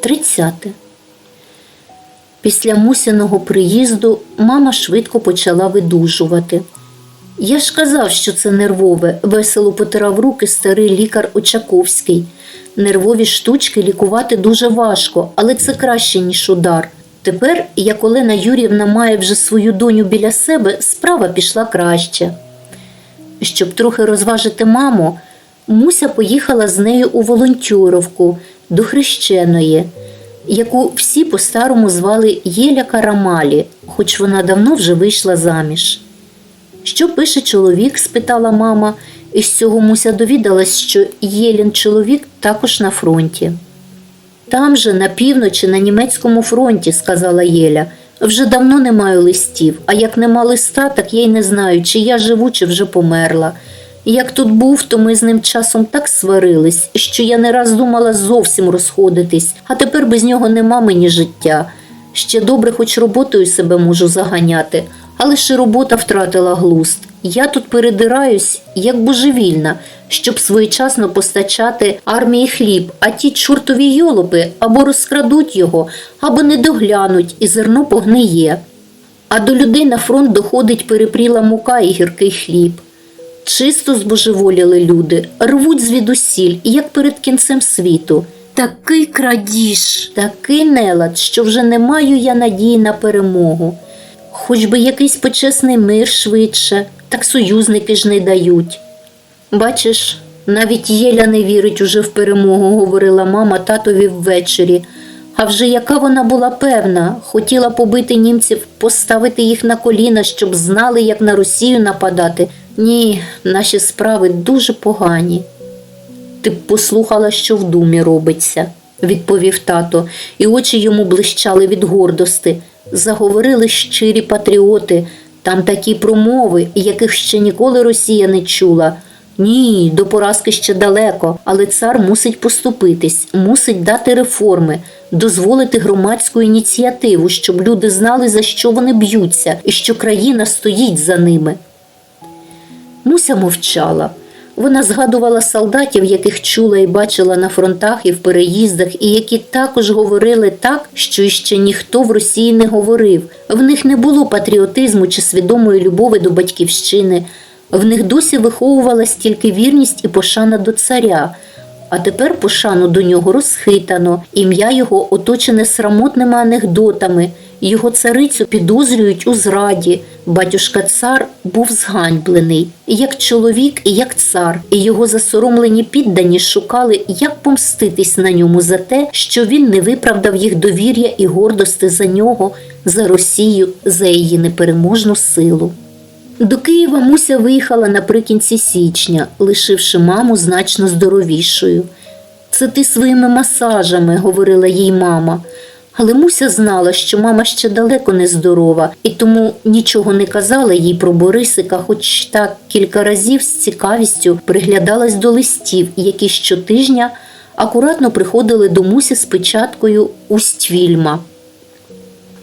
30. Після мусяного приїзду мама швидко почала видужувати. Я ж казав, що це нервове, весело потирав руки старий лікар Очаковський. Нервові штучки лікувати дуже важко, але це краще, ніж удар. Тепер, як Олена Юрівна має вже свою доню біля себе, справа пішла краще. Щоб трохи розважити маму, Муся поїхала з нею у волонтюровку до хрещеної, яку всі по-старому звали Єля Карамалі, хоч вона давно вже вийшла заміж. Що пише чоловік? спитала мама, і з цього Муся довідалась, що Єлін чоловік також на фронті. Там же, на півночі, на німецькому фронті, сказала Єля. Вже давно не маю листів, а як нема листа, так я й не знаю, чи я живу, чи вже померла. Як тут був, то ми з ним часом так сварились, що я не раз думала зовсім розходитись, а тепер без нього нема мені життя. Ще добре, хоч роботою себе можу заганяти, але ще робота втратила глузд. Я тут передираюсь, як божевільна, щоб своєчасно постачати армії хліб, а ті чортові йолопи або розкрадуть його, або не доглянуть, і зерно погниє. А до людей на фронт доходить перепріла мука і гіркий хліб. Чисто збожеволіли люди, рвуть звідусіль, як перед кінцем світу. Такий крадіж, такий нелад, що вже не маю я надії на перемогу. Хоч би якийсь почесний мир швидше, так союзники ж не дають. Бачиш, навіть Єля не вірить уже в перемогу, говорила мама татові ввечері. А вже яка вона була певна, хотіла побити німців, поставити їх на коліна, щоб знали, як на Росію нападати. Ні, наші справи дуже погані. Ти б послухала, що в думі робиться, відповів тато, і очі йому блищали від гордости. Заговорили щирі патріоти, там такі промови, яких ще ніколи Росія не чула. Ні, до поразки ще далеко, але цар мусить поступитись, мусить дати реформи, дозволити громадську ініціативу, щоб люди знали, за що вони б'ються, і що країна стоїть за ними. Муся мовчала. Вона згадувала солдатів, яких чула і бачила на фронтах і в переїздах, і які також говорили так, що іще ніхто в Росії не говорив. В них не було патріотизму чи свідомої любові до батьківщини. В них досі виховувалась тільки вірність і пошана до царя. А тепер пошану до нього розхитано, ім'я його оточене срамотними анекдотами. Його царицю підозрюють у зраді. Батюшка цар був зганьблений, як чоловік, і як цар, і його засоромлені піддані шукали, як помститись на ньому за те, що він не виправдав їх довір'я і гордости за нього, за Росію, за її непереможну силу. До Києва Муся виїхала наприкінці січня, лишивши маму значно здоровішою. Це ти своїми масажами, говорила їй мама. Але Муся знала, що мама ще далеко не здорова, і тому нічого не казала їй про Борисика, хоч так кілька разів з цікавістю приглядалась до листів, які щотижня акуратно приходили до Мусі з печаткою Усть-Вільма.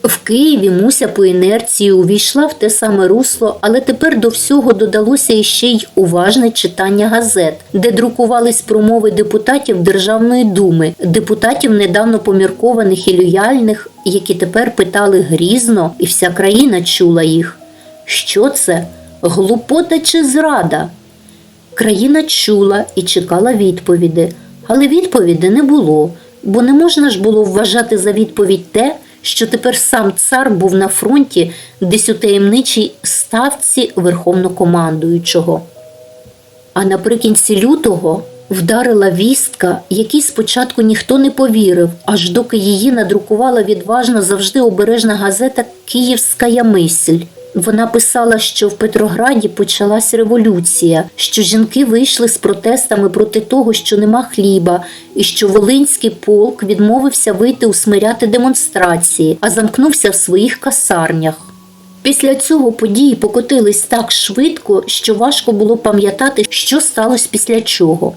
В Києві Муся по інерції увійшла в те саме русло, але тепер до всього додалося іще й уважне читання газет, де друкувались промови депутатів Державної думи, депутатів недавно поміркованих і лояльних, які тепер питали грізно, і вся країна чула їх. Що це? Глупота чи зрада? Країна чула і чекала відповіді, але відповіді не було, бо не можна ж було вважати за відповідь те, що тепер сам цар був на фронті десь у таємничій ставці верховнокомандуючого. А наприкінці лютого вдарила вістка, якій спочатку ніхто не повірив, аж доки її надрукувала відважно завжди обережна газета Київська мисль. Вона писала, що в Петрограді почалась революція, що жінки вийшли з протестами проти того, що нема хліба, і що Волинський полк відмовився вийти усмиряти демонстрації, а замкнувся в своїх касарнях. Після цього події покотились так швидко, що важко було пам'ятати, що сталося після чого.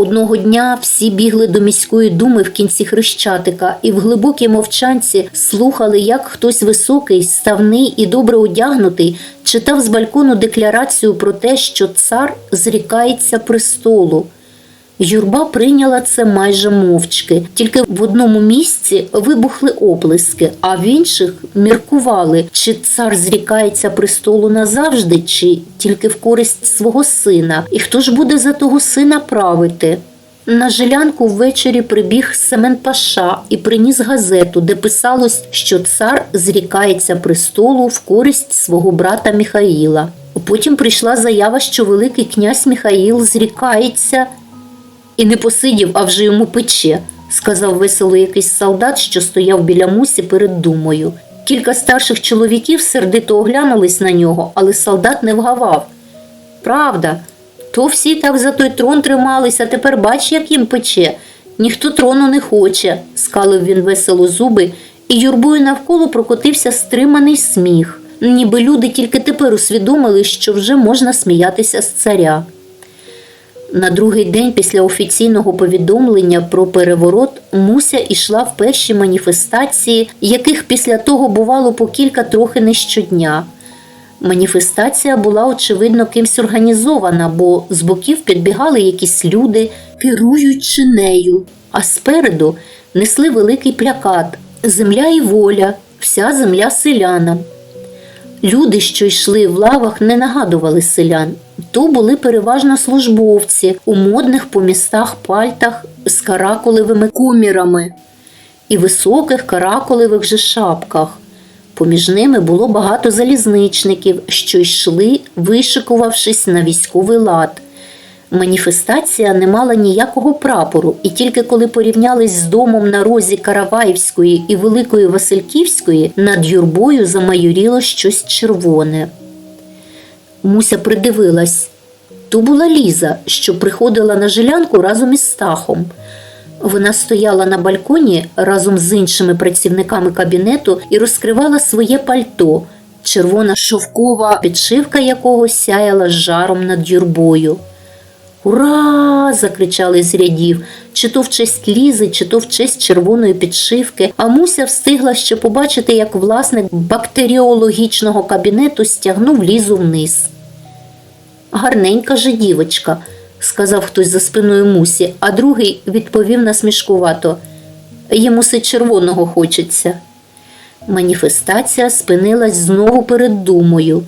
Одного дня всі бігли до міської думи в кінці хрещатика і в глибокій мовчанці слухали, як хтось високий, ставний і добре одягнутий читав з балькону декларацію про те, що цар зрікається престолу. Юрба прийняла це майже мовчки, тільки в одному місці вибухли оплески, а в інших міркували, чи цар зрікається престолу назавжди, чи тільки в користь свого сина, і хто ж буде за того сина правити. На жилянку ввечері прибіг Семен Паша і приніс газету, де писалось, що цар зрікається престолу в користь свого брата Міхаїла. Потім прийшла заява, що Великий князь Міхаїл зрікається і не посидів, а вже йому пече, сказав весело якийсь солдат, що стояв біля мусі перед думою. Кілька старших чоловіків сердито оглянулись на нього, але солдат не вгавав. Правда, то всі так за той трон трималися, тепер бач, як їм пече. Ніхто трону не хоче, скалив він весело зуби, і юрбою навколо прокотився стриманий сміх, ніби люди тільки тепер усвідомили, що вже можна сміятися з царя. На другий день після офіційного повідомлення про переворот Муся йшла в перші маніфестації, яких після того бувало по кілька трохи не щодня. Маніфестація була, очевидно, кимсь організована, бо з боків підбігали якісь люди, керуючи нею, а спереду несли великий плякат Земля і воля, вся земля селянам. Люди, що йшли в лавах, не нагадували селян. То були переважно службовці у модних по містах пальтах з каракулевими комірами і високих каракулевих же шапках. Поміж ними було багато залізничників, що йшли, вишикувавшись на військовий лад. Маніфестація не мала ніякого прапору, і тільки коли порівнялись з домом на розі Караваївської і Великої Васильківської, над юрбою замайоріло щось червоне. Муся придивилась. То була Ліза, що приходила на жилянку разом із Стахом. Вона стояла на балконі разом з іншими працівниками кабінету і розкривала своє пальто, червона шовкова підшивка якого сяяла жаром над юрбою. Ура! закричали з рядів, чи то в честь лізи, чи то в честь червоної підшивки, а Муся встигла ще побачити, як власник бактеріологічного кабінету стягнув лізу вниз. Гарненька же дівочка, сказав хтось за спиною Мусі, а другий відповів насмішкувато. Йому все червоного хочеться. Маніфестація спинилась знову перед думою.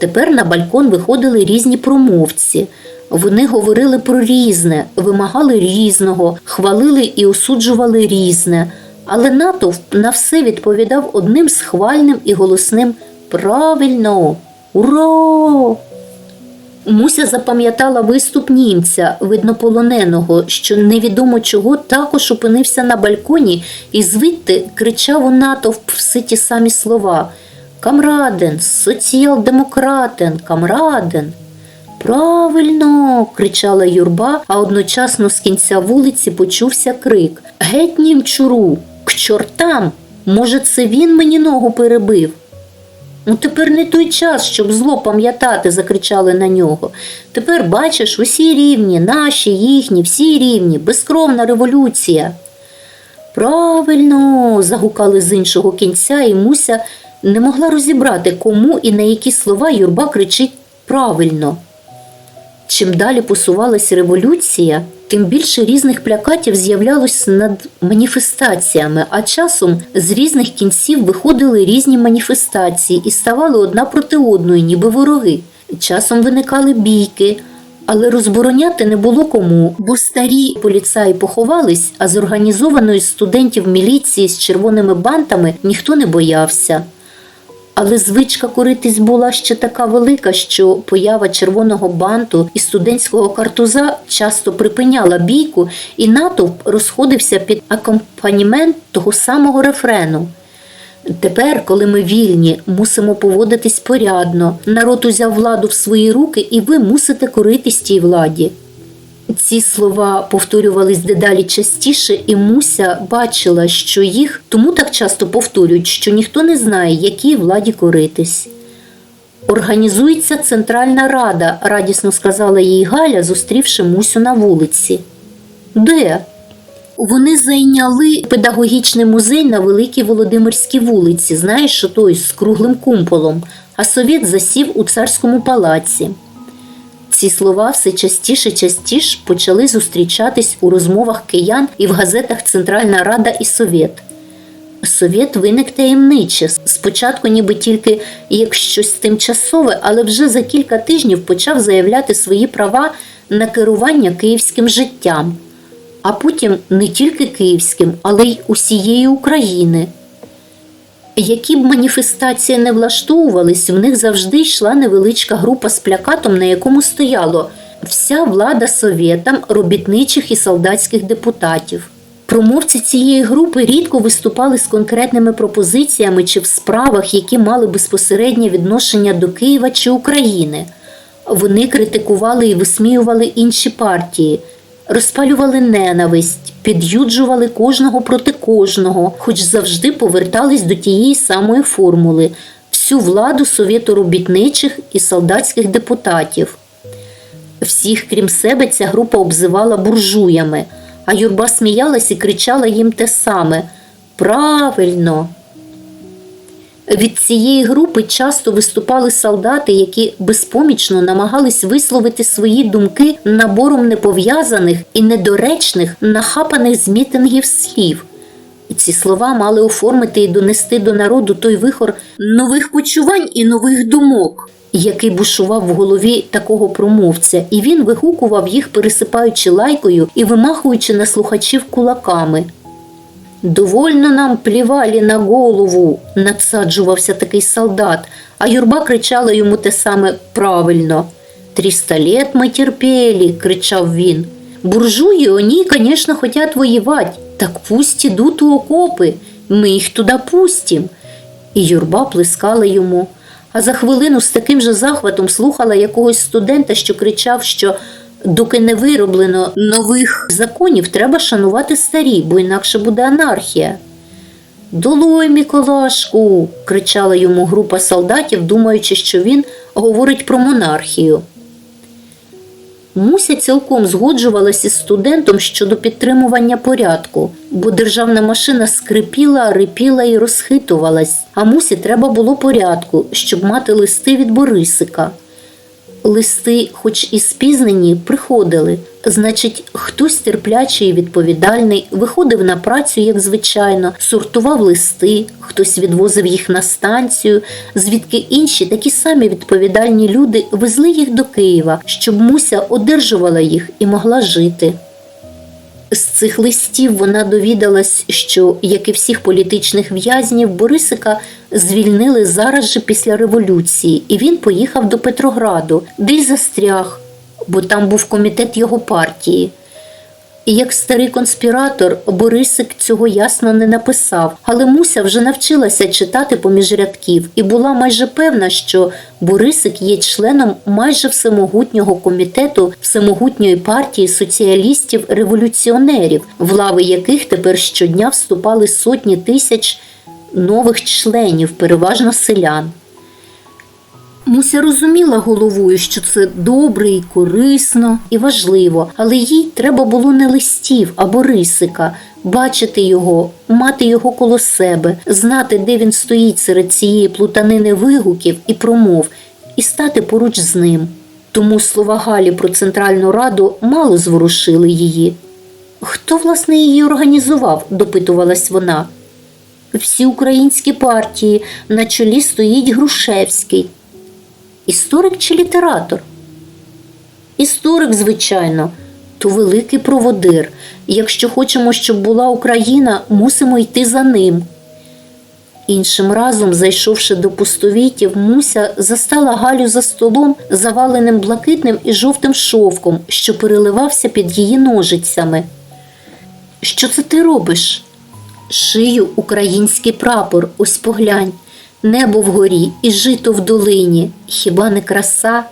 Тепер на балкон виходили різні промовці. Вони говорили про різне, вимагали різного, хвалили і осуджували різне, але натовп на все відповідав одним схвальним і голосним Правильно! Ура! Муся запам'ятала виступ німця, виднополоненого, що невідомо чого також опинився на балконі і звідти кричав у натовп все ті самі слова Камраден, соціал-демократен, камраден. Правильно. кричала юрба, а одночасно з кінця вулиці почувся крик Геть німчуру, к чортам. Може, це він мені ногу перебив? Ну, тепер не той час, щоб зло пам'ятати, закричали на нього. Тепер бачиш, усі рівні, наші, їхні, всі рівні, безкровна революція. Правильно, загукали з іншого кінця, і Муся не могла розібрати, кому і на які слова юрба кричить правильно. Чим далі посувалась революція, тим більше різних плякатів з'являлось над маніфестаціями, а часом з різних кінців виходили різні маніфестації і ставали одна проти одної, ніби вороги. Часом виникали бійки, але розбороняти не було кому, бо старі поліцаї поховались, а з організованої студентів міліції з червоними бантами ніхто не боявся. Але звичка коритись була ще така велика, що поява червоного банту і студентського картуза часто припиняла бійку, і натовп розходився під акомпанімент того самого рефрену. Тепер, коли ми вільні, мусимо поводитись порядно. Народ узяв владу в свої руки, і ви мусите коритись тій владі. Ці слова повторювались дедалі частіше, і Муся бачила, що їх тому так часто повторюють, що ніхто не знає, якій владі коритись. Організується Центральна Рада, радісно сказала їй Галя, зустрівши Мусю на вулиці. Де? Вони зайняли педагогічний музей на Великій Володимирській вулиці, знаєш, що той з круглим кумполом, а совєт засів у царському палаці. Ці слова все частіше частіше почали зустрічатись у розмовах киян і в газетах Центральна Рада і Совєт. Совєт виник таємниче. Спочатку, ніби тільки як щось тимчасове, але вже за кілька тижнів почав заявляти свої права на керування київським життям, а потім не тільки київським, але й усієї України. Які б маніфестації не влаштовувались, в них завжди йшла невеличка група з плакатом, на якому стояло вся влада совєтам, робітничих і солдатських депутатів. Промовці цієї групи рідко виступали з конкретними пропозиціями чи в справах, які мали безпосереднє відношення до Києва чи України. Вони критикували і висміювали інші партії, розпалювали ненависть, під'юджували кожного проти кожного, хоч завжди повертались до тієї самої формули всю владу совєторобітничих і солдатських депутатів. Всіх, крім себе, ця група обзивала буржуями, а юрба сміялась і кричала їм те саме Правильно. Від цієї групи часто виступали солдати, які безпомічно намагались висловити свої думки набором непов'язаних і недоречних, нахапаних з мітингів слів. І ці слова мали оформити і донести до народу той вихор нових почувань і нових думок, який бушував в голові такого промовця, і він вигукував їх, пересипаючи лайкою і вимахуючи на слухачів кулаками. Довольно нам плівалі на голову, надсаджувався такий солдат, а юрба кричала йому те саме правильно. Тріста лет ми терпели, кричав він. Буржуї, они, конечно, хотят воевать, так пусть ідуть у окопи, ми їх туди пустім. І юрба плескала йому. А за хвилину з таким же захватом слухала якогось студента, що кричав, що доки не вироблено нових законів, треба шанувати старі, бо інакше буде анархія. Долой, Миколашку. кричала йому група солдатів, думаючи, що він говорить про монархію. Муся цілком згоджувалася з студентом щодо підтримування порядку, бо державна машина скрипіла, рипіла і розхитувалась, а мусі треба було порядку, щоб мати листи від Борисика. Листи, хоч і спізнені, приходили. Значить, хтось терплячий і відповідальний виходив на працю, як звичайно, сортував листи, хтось відвозив їх на станцію, звідки інші такі самі відповідальні люди везли їх до Києва, щоб Муся одержувала їх і могла жити. З цих листів вона довідалась, що, як і всіх політичних в'язнів, Борисика звільнили зараз же після революції, і він поїхав до Петрограду, де й застряг, бо там був комітет його партії. Як старий конспіратор, Борисик цього ясно не написав, але Муся вже навчилася читати поміж рядків і була майже певна, що Борисик є членом майже всемогутнього комітету всемогутньої партії соціалістів-революціонерів, в лави яких тепер щодня вступали сотні тисяч нових членів, переважно селян. Муся розуміла головою, що це добре і корисно і важливо, але їй треба було не листів а Борисика, бачити його, мати його коло себе, знати, де він стоїть серед цієї плутанини вигуків і промов, і стати поруч з ним. Тому слова Галі про Центральну Раду мало зворушили її. Хто, власне, її організував? допитувалась вона. Всі українські партії на чолі стоїть Грушевський. Історик чи літератор? Історик, звичайно, то великий проводир. Якщо хочемо, щоб була Україна, мусимо йти за ним. Іншим разом, зайшовши до пустовітів, Муся застала Галю за столом, заваленим блакитним і жовтим шовком, що переливався під її ножицями. Що це ти робиш? Шию український прапор, ось поглянь, небо вгорі і жито в долині. Хіба не краса?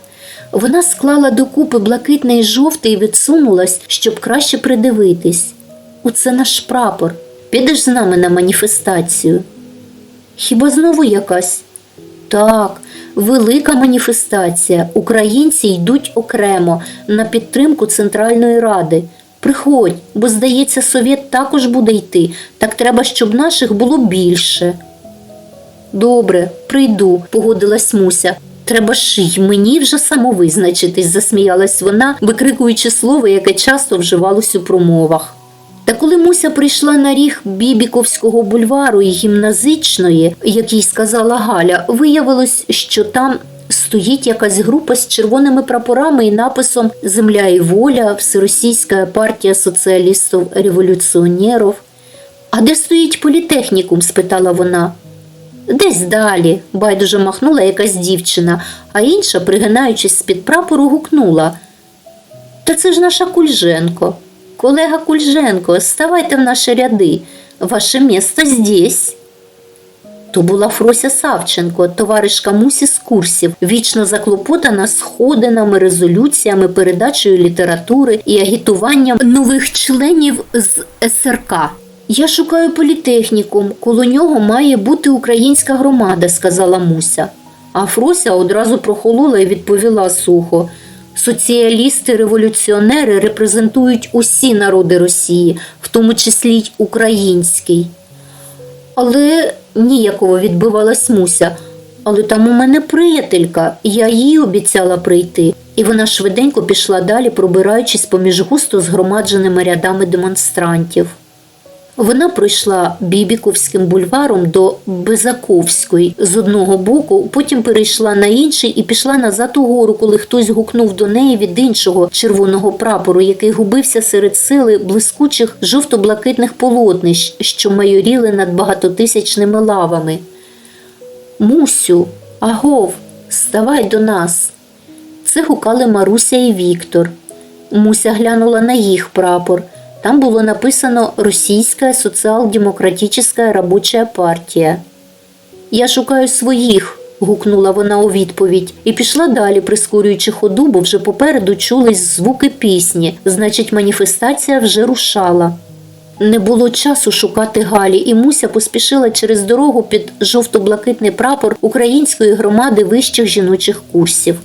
Вона склала докупи блакитне і жовте і відсунулась, щоб краще придивитись. Оце наш прапор. Підеш з нами на маніфестацію. Хіба знову якась? Так, велика маніфестація. Українці йдуть окремо на підтримку Центральної Ради. Приходь, бо, здається, совєт також буде йти, так треба, щоб наших було більше. Добре, прийду, погодилась Муся. Треба ж й мені вже самовизначитись, засміялась вона, викрикуючи слово, яке часто вживалось у промовах. Та коли Муся прийшла на ріг Бібіковського бульвару і гімназичної, як їй сказала Галя, виявилось, що там стоїть якась група з червоними прапорами і написом Земля і воля, Всеросійська партія соціалістів революціонерів. А де стоїть політехнікум? спитала вона. Десь далі, байдуже махнула якась дівчина, а інша, пригинаючись з-під прапору, гукнула. Та це ж наша Кульженко. Колега Кульженко, ставайте в наші ряди. Ваше місто здесь. То була Фрося Савченко, товаришка Мусі з курсів, вічно заклопотана сходинами, резолюціями, передачею літератури і агітуванням нових членів з СРК. Я шукаю політехнікум, коло нього має бути українська громада, сказала Муся. А Фрося одразу прохолола і відповіла сухо. Соціалісти-революціонери репрезентують усі народи Росії, в тому числі й український. Але ніяково відбивалась Муся. Але там у мене приятелька, я їй обіцяла прийти. І вона швиденько пішла далі, пробираючись поміж густо згромадженими рядами демонстрантів. Вона пройшла Бібіковським бульваром до Безаковської з одного боку, потім перейшла на інший і пішла назад угору, коли хтось гукнув до неї від іншого червоного прапору, який губився серед сили блискучих жовто-блакитних полотнищ, що майоріли над багатотисячними лавами. Мусю, агов, ставай до нас. Це гукали Маруся і Віктор. Муся глянула на їх прапор. Там було написано Російська соціал-демократична робоча партія. Я шукаю своїх, гукнула вона у відповідь, і пішла далі, прискорюючи ходу, бо вже попереду чулись звуки пісні, значить, маніфестація вже рушала. Не було часу шукати Галі, і Муся поспішила через дорогу під жовто-блакитний прапор української громади вищих жіночих курсів.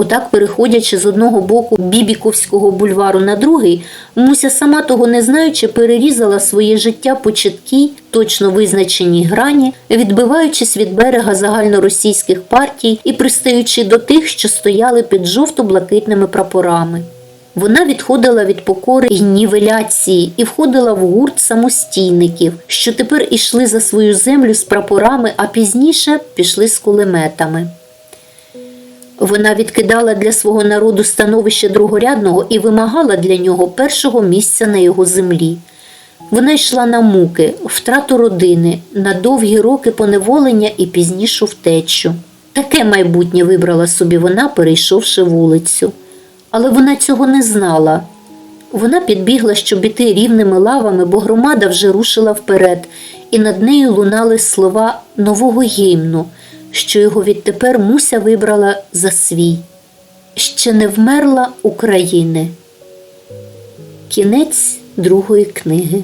Отак, переходячи з одного боку Бібіковського бульвару на другий, Муся, сама того не знаючи, перерізала своє життя по чіткій, точно визначеній грані, відбиваючись від берега загальноросійських партій і пристаючи до тих, що стояли під жовто-блакитними прапорами. Вона відходила від покори й нівеляції і входила в гурт самостійників, що тепер ішли за свою землю з прапорами, а пізніше пішли з кулеметами. Вона відкидала для свого народу становище другорядного і вимагала для нього першого місця на його землі. Вона йшла на муки, втрату родини, на довгі роки поневолення і пізнішу втечу. Таке майбутнє вибрала собі вона, перейшовши вулицю. Але вона цього не знала. Вона підбігла, щоб іти рівними лавами, бо громада вже рушила вперед, і над нею лунали слова нового гімну, що його відтепер Муся вибрала за свій. Ще не вмерла України. Кінець другої книги.